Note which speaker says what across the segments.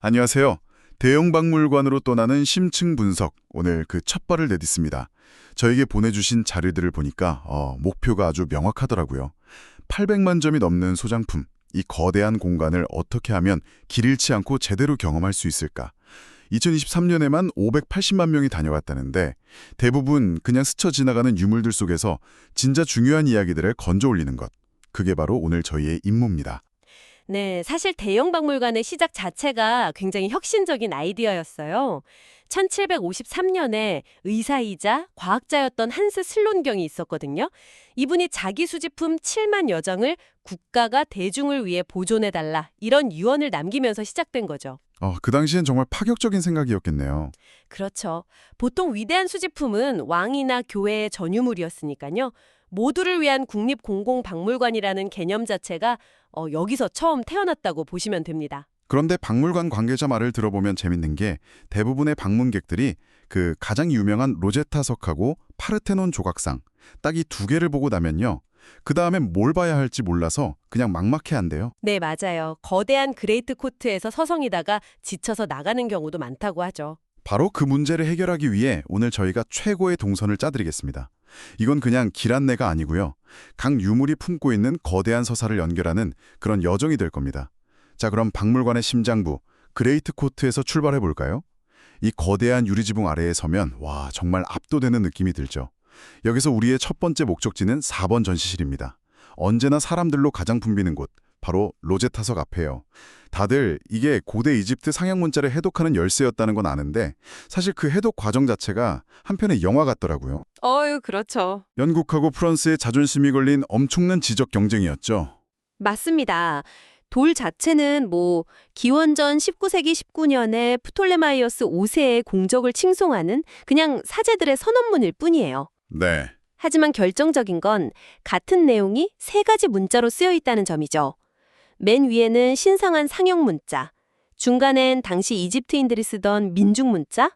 Speaker 1: 안녕하세요. 대형 박물관으로 떠나는 심층 분석, 오늘 그 첫 발을 내딛습니다. 저에게 보내주신 자료들을 보니까 어, 목표가 아주 명확하더라고요. 800만 점이 넘는 소장품, 이 거대한 공간을 어떻게 하면 길 잃지 않고 제대로 경험할 수 있을까? 2023년에만 580만 명이 다녀왔다는데 대부분 그냥 스쳐 지나가는 유물들 속에서 진짜 중요한 이야기들을 건져 올리는 것. 그게 바로 오늘 저희의 임무입니다.
Speaker 2: 네, 사실 대형 박물관의 시작 자체가 굉장히 혁신적인 아이디어였어요. 1753년에 의사이자 과학자였던 한스 슬론경이 있었거든요. 이분이 자기 수집품 7만 여장을 국가가 대중을 위해 보존해달라 이런 유언을 남기면서 시작된 거죠.
Speaker 1: 어, 그 당시엔 정말 파격적인 생각이었겠네요.
Speaker 2: 그렇죠. 보통 위대한 수집품은 왕이나 교회의 전유물이었으니까요. 모두를 위한 국립공공박물관이라는 개념 자체가 어, 여기서 처음 태어났다고 보시면 됩니다.
Speaker 1: 그런데 박물관 관계자 말을 들어보면 재밌는 게 대부분의 방문객들이 그 가장 유명한 로제타석하고 파르테논 조각상 딱 이 두 개를 보고 나면요. 그 다음엔 뭘 봐야 할지 몰라서 그냥 막막해한대요.
Speaker 2: 네, 맞아요. 거대한 그레이트 코트에서 서성이다가 지쳐서 나가는 경우도 많다고 하죠.
Speaker 1: 바로 그 문제를 해결하기 위해 오늘 저희가 최고의 동선을 짜드리겠습니다. 이건 그냥 길 안내가 아니고요. 각 유물이 품고 있는 거대한 서사를 연결하는 그런 여정이 될 겁니다. 자, 그럼 박물관의 심장부, 그레이트 코트에서 출발해 볼까요? 이 거대한 유리지붕 아래에 서면 와, 정말 압도되는 느낌이 들죠. 여기서 우리의 첫 번째 목적지는 4번 전시실입니다. 언제나 사람들로 가장 붐비는 곳, 바로 로제타석 앞에요. 다들 이게 고대 이집트 상형 문자를 해독하는 열쇠였다는 건 아는데 사실 그 해독 과정 자체가 한편의 영화 같더라고요.
Speaker 2: 어유, 그렇죠.
Speaker 1: 영국하고 프랑스의 자존심이 걸린 엄청난 지적 경쟁이었죠.
Speaker 2: 맞습니다. 돌 자체는 뭐 기원전 19세기 19년에 프톨레마이오스 5세의 공적을 칭송하는 그냥 사제들의 선언문일 뿐이에요.
Speaker 1: 네.
Speaker 2: 하지만 결정적인 건 같은 내용이 세 가지 문자로 쓰여 있다는 점이죠. 맨 위에는 신성한 상형 문자, 중간엔 당시 이집트인들이 쓰던 민중 문자,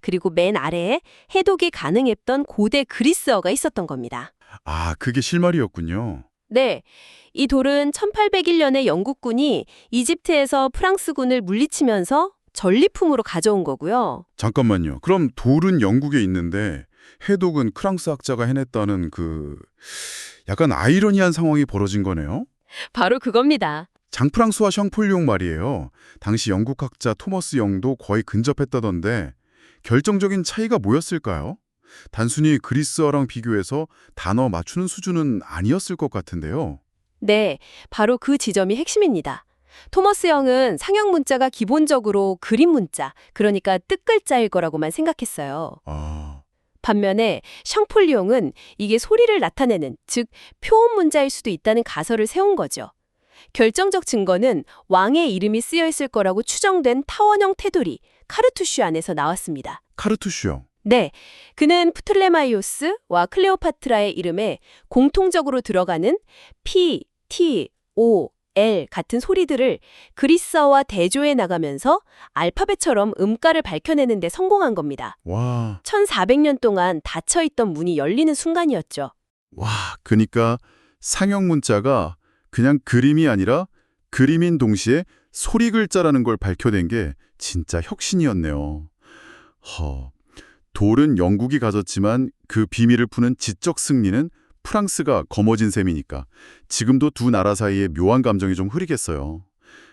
Speaker 2: 그리고 맨 아래에 해독이 가능했던 고대 그리스어가 있었던 겁니다.
Speaker 1: 아, 그게 실말이었군요.
Speaker 2: 네. 이 돌은 1801년에 영국군이 이집트에서 프랑스군을 물리치면서 전리품으로 가져온 거고요.
Speaker 1: 잠깐만요. 그럼 돌은 영국에 있는데 해독은 프랑스 학자가 해냈다는 그 약간 아이러니한 상황이 벌어진 거네요.
Speaker 2: 바로 그겁니다.
Speaker 1: 장프랑스와 샹폴리옹 말이에요. 당시 영국 학자 토머스 영도 거의 근접했다던데 결정적인 차이가 뭐였을까요? 단순히 그리스어랑 비교해서 단어 맞추는 수준은 아니었을 것 같은데요.
Speaker 2: 네, 바로 그 지점이 핵심입니다. 토머스 형은 상형 문자가 기본적으로 그림 문자, 그러니까 뜻글자일 거라고만 생각했어요.
Speaker 1: 아,
Speaker 2: 반면에 샹폴리옹은 이게 소리를 나타내는, 즉 표온 문자일 수도 있다는 가설을 세운 거죠. 결정적 증거는 왕의 이름이 쓰여 있을 거라고 추정된 타원형 테두리, 카르투슈 안에서 나왔습니다.
Speaker 1: 카르투슈요.
Speaker 2: 네, 그는 프틀레마이오스와 클레오파트라의 이름에 공통적으로 들어가는 P, T, O, L 같은 소리들을 그리스어와 대조해 나가면서 알파벳처럼 음가를 밝혀내는 데 성공한 겁니다.
Speaker 1: 와,
Speaker 2: 1400년 동안 닫혀있던 문이 열리는 순간이었죠.
Speaker 1: 와, 그니까 상형 문자가 그냥 그림이 아니라 그림인 동시에 소리 글자라는 걸 밝혀낸 게 진짜 혁신이었네요. 허, 돌은 영국이 가졌지만 그 비밀을 푸는 지적 승리는 프랑스가 거머쥔 셈이니까 지금도 두 나라 사이에 묘한 감정이 좀 흐리겠어요.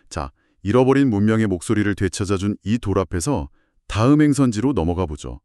Speaker 1: 자, 잃어버린 문명의 목소리를 되찾아준 이 돌 앞에서 다음 행선지로 넘어가 보죠.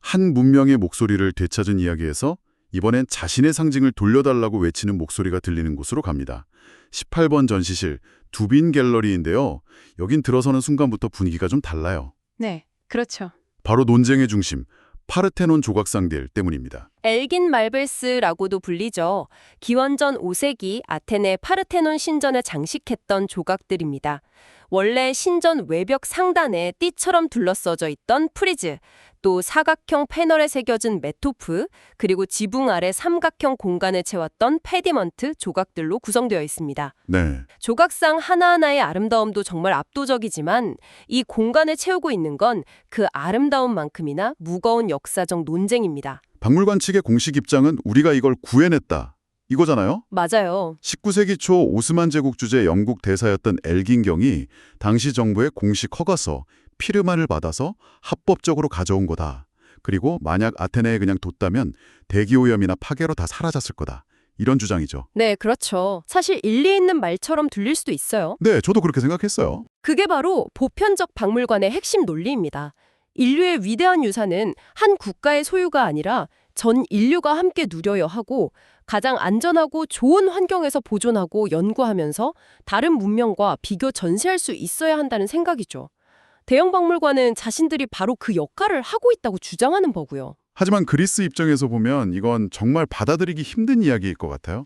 Speaker 1: 한 문명의 목소리를 되찾은 이야기에서 이번엔 자신의 상징을 돌려달라고 외치는 목소리가 들리는 곳으로 갑니다. 18번 전시실 두빈 갤러리인데요. 여긴 들어서는 순간부터 분위기가 좀 달라요.
Speaker 2: 네, 그렇죠.
Speaker 1: 바로 논쟁의 중심, 파르테논 조각상들 때문입니다.
Speaker 2: 엘긴 말벨스라고도 불리죠. 기원전 5세기 아테네 파르테논 신전에 장식했던 조각들입니다. 원래 신전 외벽 상단에 띠처럼 둘러싸져 있던 프리즈, 또 사각형 패널에 새겨진 메토프, 그리고 지붕 아래 삼각형 공간을 채웠던 페디먼트 조각들로 구성되어 있습니다.
Speaker 1: 네.
Speaker 2: 조각상 하나하나의 아름다움도 정말 압도적이지만 이 공간을 채우고 있는 건 그 아름다움만큼이나 무거운 역사적 논쟁입니다.
Speaker 1: 박물관 측의 공식 입장은 우리가 이걸 구해냈다. 이거잖아요.
Speaker 3: 맞아요.
Speaker 1: 19세기 초 오스만 제국 주재 영국 대사였던 엘긴경이 당시 정부의 공식 허가서 피르만을 받아서 합법적으로 가져온 거다. 그리고 만약 아테네에 그냥 뒀다면 대기오염이나 파괴로 다 사라졌을 거다. 이런 주장이죠.
Speaker 3: 네, 그렇죠. 사실 일리 있는 말처럼 들릴 수도 있어요.
Speaker 1: 네, 저도 그렇게 생각했어요.
Speaker 3: 그게 바로 보편적 박물관의 핵심 논리입니다. 인류의 위대한 유산은 한 국가의 소유가 아니라 전 인류가 함께 누려야 하고 가장 안전하고 좋은 환경에서 보존하고 연구하면서 다른 문명과 비교 전시할 수 있어야 한다는 생각이죠. 대형 박물관은 자신들이 바로 그 역할을 하고 있다고 주장하는 거고요.
Speaker 1: 하지만 그리스 입장에서 보면 이건 정말 받아들이기 힘든 이야기일 것 같아요.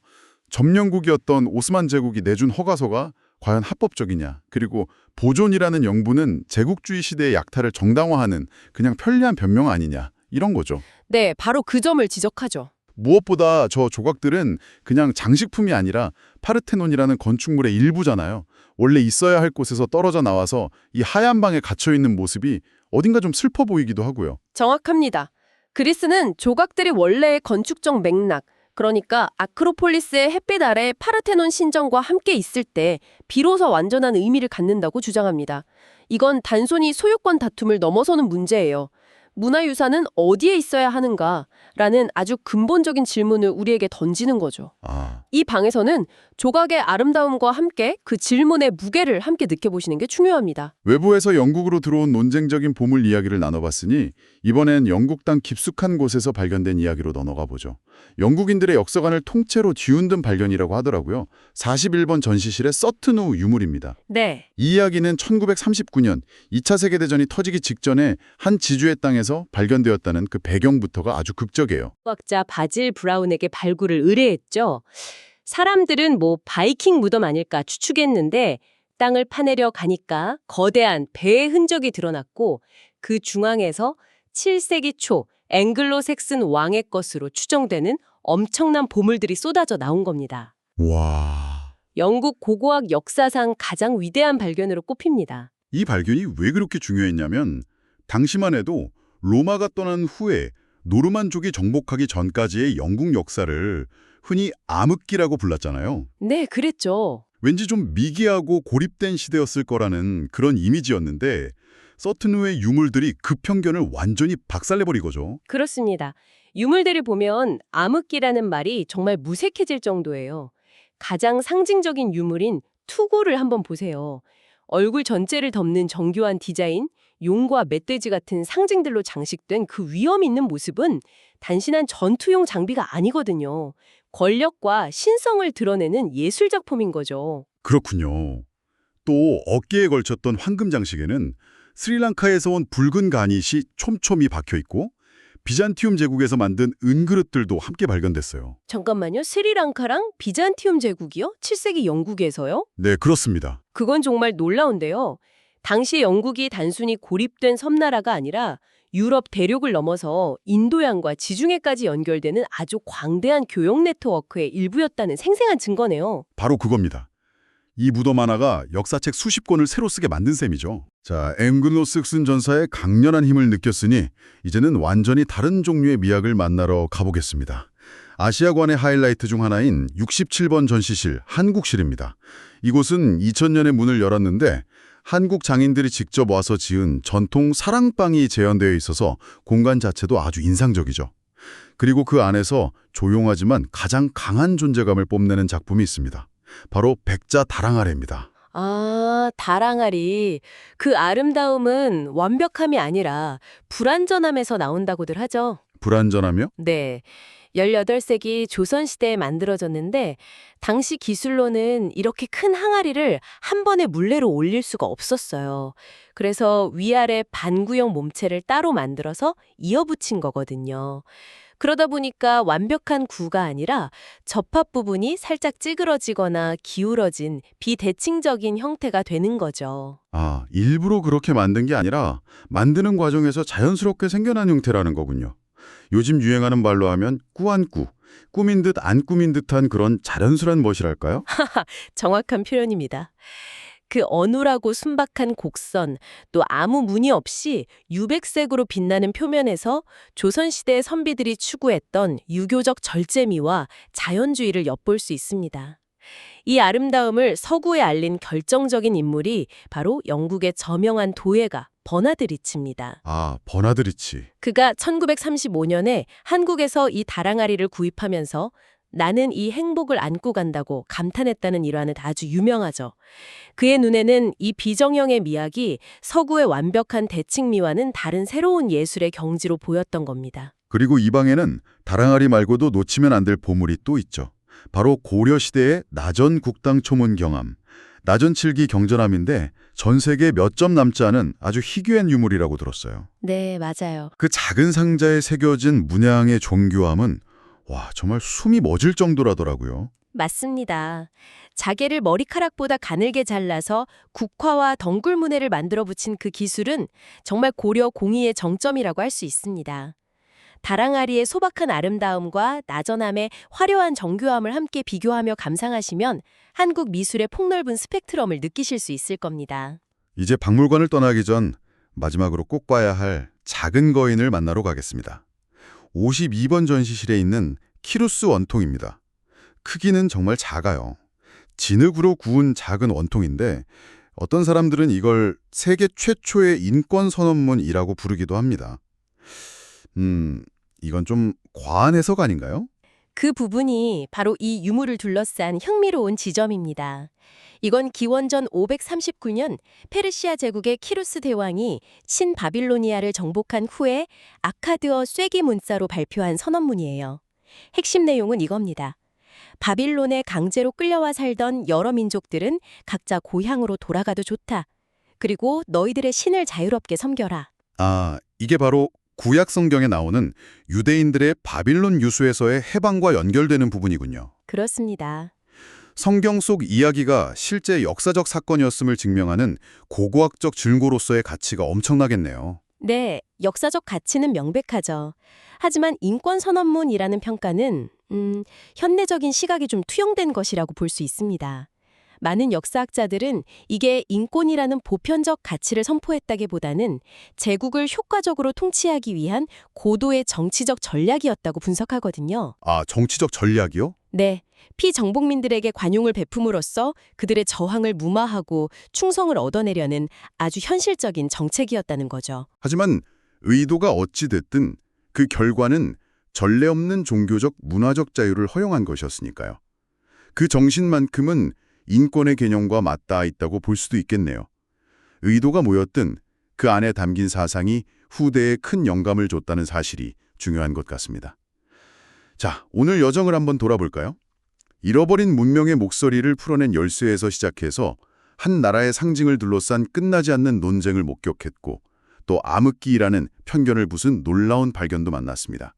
Speaker 1: 점령국이었던 오스만 제국이 내준 허가서가 과연 합법적이냐, 그리고 보존이라는 영부는 제국주의 시대의 약탈을 정당화하는 그냥 편리한 변명 아니냐, 이런 거죠.
Speaker 3: 네, 바로 그 점을 지적하죠.
Speaker 1: 무엇보다 저 조각들은 그냥 장식품이 아니라 파르테논이라는 건축물의 일부잖아요. 원래 있어야 할 곳에서 떨어져 나와서 이 하얀 방에 갇혀 있는 모습이 어딘가 좀 슬퍼 보이기도 하고요.
Speaker 3: 정확합니다. 그리스는 조각들이 원래의 건축적 맥락, 그러니까 아크로폴리스의 햇빛 아래 파르테논 신전과 함께 있을 때 비로소 완전한 의미를 갖는다고 주장합니다. 이건 단순히 소유권 다툼을 넘어서는 문제예요. 문화유산은 어디에 있어야 하는가 라는 아주 근본적인 질문을 우리에게 던지는 거죠.
Speaker 1: 아,
Speaker 3: 이 방에서는 조각의 아름다움과 함께 그 질문의 무게를 함께 느껴보시는 게 중요합니다.
Speaker 1: 외부에서 영국으로 들어온 논쟁적인 보물 이야기를 나눠봤으니 이번엔 영국 땅 깊숙한 곳에서 발견된 이야기로 넘어가 보죠. 영국인들의 역사관을 통째로 뒤흔든 발견이라고 하더라고요. 41번 전시실의 서튼우 유물입니다.
Speaker 3: 네.
Speaker 1: 이 이야기는 1939년 2차 세계대전이 터지기 직전에 한 지주의 땅에서 발견되었다는 그 배경부터가 아주 극적이에요.
Speaker 2: 과학자 바질 브라운에게 발굴을 의뢰했죠. 사람들은 뭐 바이킹 무덤 아닐까 추측했는데 땅을 파내려 가니까 거대한 배의 흔적이 드러났고 그 중앙에서 7세기 초 앵글로 색슨 왕의 것으로 추정되는 엄청난 보물들이 쏟아져 나온 겁니다.
Speaker 1: 와...
Speaker 2: 영국 고고학 역사상 가장 위대한 발견으로 꼽힙니다.
Speaker 1: 이 발견이 왜 그렇게 중요했냐면 당시만 해도 로마가 떠난 후에 노르만족이 정복하기 전까지의 영국 역사를 흔히 암흑기라고 불렀잖아요.
Speaker 2: 네, 그랬죠.
Speaker 1: 왠지 좀 미개하고 고립된 시대였을 거라는 그런 이미지였는데 서튼후의 유물들이 그 편견을 완전히 박살내버린 거죠.
Speaker 2: 그렇습니다. 유물들을 보면 암흑기라는 말이 정말 무색해질 정도예요. 가장 상징적인 유물인 투구를 한번 보세요. 얼굴 전체를 덮는 정교한 디자인, 용과 멧돼지 같은 상징들로 장식된 그 위험 있는 모습은 단순한 전투용 장비가 아니거든요. 권력과 신성을 드러내는 예술 작품인 거죠.
Speaker 1: 그렇군요. 또 어깨에 걸쳤던 황금 장식에는 스리랑카에서 온 붉은 가닛이 촘촘히 박혀 있고 비잔티움 제국에서 만든 은그릇들도 함께 발견됐어요.
Speaker 2: 잠깐만요. 스리랑카랑 비잔티움 제국이요? 7세기 영국에서요?
Speaker 1: 네, 그렇습니다.
Speaker 2: 그건 정말 놀라운데요. 당시 영국이 단순히 고립된 섬나라가 아니라 유럽 대륙을 넘어서 인도양과 지중해까지 연결되는 아주 광대한 교역 네트워크의 일부였다는 생생한 증거네요.
Speaker 1: 바로 그겁니다. 이 무덤 하나가 역사책 수십 권을 새로 쓰게 만든 셈이죠. 자, 앵글로스슨 전사의 강렬한 힘을 느꼈으니 이제는 완전히 다른 종류의 미학을 만나러 가보겠습니다. 아시아관의 하이라이트 중 하나인 67번 전시실 한국실입니다. 이곳은 2000년에 문을 열었는데 한국 장인들이 직접 와서 지은 전통 사랑방이 재현되어 있어서 공간 자체도 아주 인상적이죠. 그리고 그 안에서 조용하지만 가장 강한 존재감을 뽐내는 작품이 있습니다. 바로 백자 다랑아래입니다.
Speaker 2: 아, 다랑아리. 그 아름다움은 완벽함이 아니라 불완전함에서 나온다고들 하죠.
Speaker 1: 불완전하며
Speaker 2: 네. 18세기 조선시대에 만들어졌는데 당시 기술로는 이렇게 큰 항아리를 한 번에 물레로 올릴 수가 없었어요. 그래서 위아래 반구형 몸체를 따로 만들어서 이어붙인 거거든요. 그러다 보니까 완벽한 구가 아니라 접합 부분이 살짝 찌그러지거나 기울어진 비대칭적인 형태가 되는 거죠.
Speaker 1: 아, 일부러 그렇게 만든 게 아니라 만드는 과정에서 자연스럽게 생겨난 형태라는 거군요. 요즘 유행하는 말로 하면 꾸안꾸, 꾸민 듯 안 꾸민 듯한 그런 자연스러운 멋이랄까요?
Speaker 2: 정확한 표현입니다. 그 어눌하고 순박한 곡선, 또 아무 무늬 없이 유백색으로 빛나는 표면에서 조선시대의 선비들이 추구했던 유교적 절제미와 자연주의를 엿볼 수 있습니다. 이 아름다움을 서구에 알린 결정적인 인물이 바로 영국의 저명한 도예가 버나드리치입니다.
Speaker 1: 아, 버나드리치.
Speaker 2: 그가 1935년에 한국에서 이 다랑아리를 구입하면서 나는 이 행복을 안고 간다고 감탄했다는 일화는 아주 유명하죠. 그의 눈에는 이 비정형의 미학이 서구의 완벽한 대칭미와는 다른 새로운 예술의 경지로 보였던 겁니다.
Speaker 1: 그리고 이 방에는 다랑아리 말고도 놓치면 안 될 보물이 또 있죠. 바로 고려 시대의 나전 국당 초문 경함. 나전 칠기 경전함인데 전 세계에 몇점 남지 않은 아주 희귀한 유물이라고 들었어요.
Speaker 2: 네, 맞아요.
Speaker 1: 그 작은 상자에 새겨진 문양의 종교함은 와, 정말 숨이 멎을 정도라더라고요.
Speaker 2: 맞습니다. 자개를 머리카락보다 가늘게 잘라서 국화와 덩굴문해를 만들어 붙인 그 기술은 정말 고려 공의의 정점이라고 할 수 있습니다. 다랑아리의 소박한 아름다움과 나전함의 화려한 정교함을 함께 비교하며 감상하시면 한국 미술의 폭넓은 스펙트럼을 느끼실 수 있을 겁니다.
Speaker 1: 이제 박물관을 떠나기 전 마지막으로 꼭 봐야 할 작은 거인을 만나러 가겠습니다. 52번 전시실에 있는 키루스 원통입니다. 크기는 정말 작아요. 진흙으로 구운 작은 원통인데 어떤 사람들은 이걸 세계 최초의 인권 선언문이라고 부르기도 합니다. 음, 이건 좀 과한 해석 아닌가요?
Speaker 2: 그 부분이 바로 이 유물을 둘러싼 흥미로운 지점입니다. 이건 기원전 539년 페르시아 제국의 키루스 대왕이 신바빌로니아를 정복한 후에 아카드어 쐐기 문자로 발표한 선언문이에요. 핵심 내용은 이겁니다. 바빌론에 강제로 끌려와 살던 여러 민족들은 각자 고향으로 돌아가도 좋다. 그리고 너희들의 신을 자유롭게 섬겨라.
Speaker 1: 아, 이게 바로 구약 성경에 나오는 유대인들의 바빌론 유수에서의 해방과 연결되는 부분이군요.
Speaker 2: 그렇습니다.
Speaker 1: 성경 속 이야기가 실제 역사적 사건이었음을 증명하는 고고학적 증거로서의 가치가 엄청나겠네요.
Speaker 2: 네, 역사적 가치는 명백하죠. 하지만 인권선언문이라는 평가는 음, 현대적인 시각이 좀 투영된 것이라고 볼 수 있습니다. 많은 역사학자들은 이게 인권이라는 보편적 가치를 선포했다기보다는 제국을 효과적으로 통치하기 위한 고도의 정치적 전략이었다고 분석하거든요.
Speaker 1: 아, 정치적 전략이요?
Speaker 2: 네, 피정복민들에게 관용을 베품으로써 그들의 저항을 무마하고 충성을 얻어내려는 아주 현실적인 정책이었다는 거죠.
Speaker 1: 하지만 의도가 어찌 됐든 그 결과는 전례 없는 종교적 문화적 자유를 허용한 것이었으니까요. 그 정신만큼은 인권의 개념과 맞닿아 있다고 볼 수도 있겠네요. 의도가 뭐였든 그 안에 담긴 사상이 후대에 큰 영감을 줬다는 사실이 중요한 것 같습니다. 자, 오늘 여정을 한번 돌아볼까요? 잃어버린 문명의 목소리를 풀어낸 열쇠에서 시작해서 한 나라의 상징을 둘러싼 끝나지 않는 논쟁을 목격했고 또 암흑기라는 편견을 부순 놀라운 발견도 만났습니다.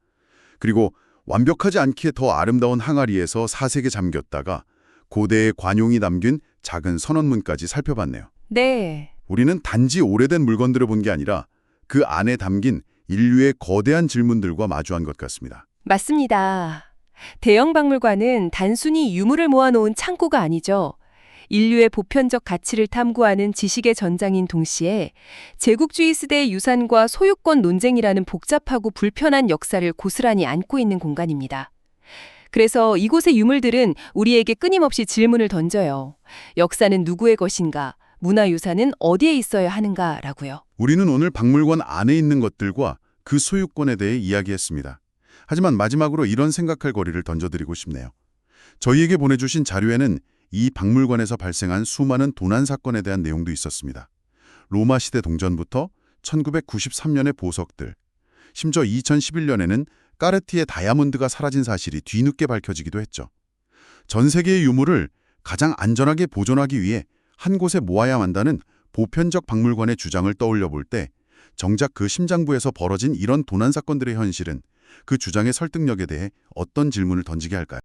Speaker 1: 그리고 완벽하지 않기에 더 아름다운 항아리에서 사색에 잠겼다가 고대의 관용이 담긴 작은 선언문까지 살펴봤네요.
Speaker 4: 네.
Speaker 1: 우리는 단지 오래된 물건들을 본 게 아니라 그 안에 담긴 인류의 거대한 질문들과 마주한 것 같습니다.
Speaker 4: 맞습니다. 대형 박물관은 단순히 유물을 모아놓은 창고가 아니죠. 인류의 보편적 가치를 탐구하는 지식의 전장인 동시에 제국주의 시대의 유산과 소유권 논쟁이라는 복잡하고 불편한 역사를 고스란히 안고 있는 공간입니다. 그래서 이곳의 유물들은 우리에게 끊임없이 질문을 던져요. 역사는 누구의 것인가? 문화유산은 어디에 있어야 하는가라고요.
Speaker 1: 우리는 오늘 박물관 안에 있는 것들과 그 소유권에 대해 이야기했습니다. 하지만 마지막으로 이런 생각할 거리를 던져드리고 싶네요. 저희에게 보내주신 자료에는 이 박물관에서 발생한 수많은 도난 사건에 대한 내용도 있었습니다. 로마 시대 동전부터 1993년의 보석들, 심지어 2011년에는 까르티의 다이아몬드가 사라진 사실이 뒤늦게 밝혀지기도 했죠. 전 세계의 유물을 가장 안전하게 보존하기 위해 한 곳에 모아야 한다는 보편적 박물관의 주장을 떠올려 볼 때 정작 그 심장부에서 벌어진 이런 도난 사건들의 현실은 그 주장의 설득력에 대해 어떤 질문을 던지게 할까요?